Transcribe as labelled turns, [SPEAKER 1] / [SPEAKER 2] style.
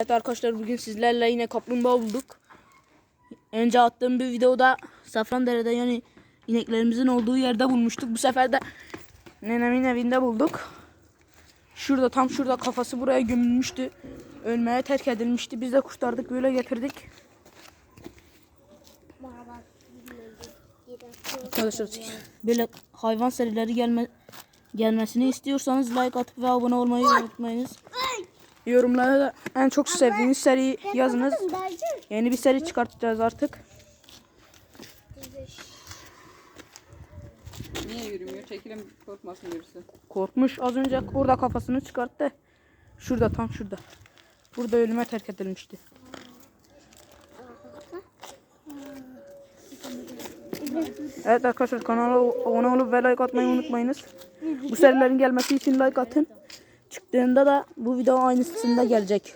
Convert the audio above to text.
[SPEAKER 1] Evet arkadaşlar bugün sizlerle yine kaplumbağa bulduk. Önce attığım bir videoda Safrandere'de yani ineklerimizin olduğu yerde bulmuştuk. Bu sefer de nenemin evinde bulduk. Şurada tam şurada kafası buraya gömülmüştü. Ölmeye terk edilmişti. Biz de kurtardık böyle getirdik. Arkadaşlar böyle hayvan serileri gelme gelmesini istiyorsanız like atıp ve abone olmayı unutmayınız. Yorumlara da en çok sevdiğiniz seriyi yazınız. Yeni bir seri çıkartacağız artık.
[SPEAKER 2] Niye yürümüyor? Çekilin korkmasın birisi.
[SPEAKER 1] Korkmuş az önce orada kafasını çıkarttı. Şurada tam şurada. Burada ölüme terk edilmişti. Evet arkadaşlar kanala abone olup ve like atmayı unutmayınız. Bu serilerin gelmesi için like atın. Çıktığında da bu video aynısında gelecek.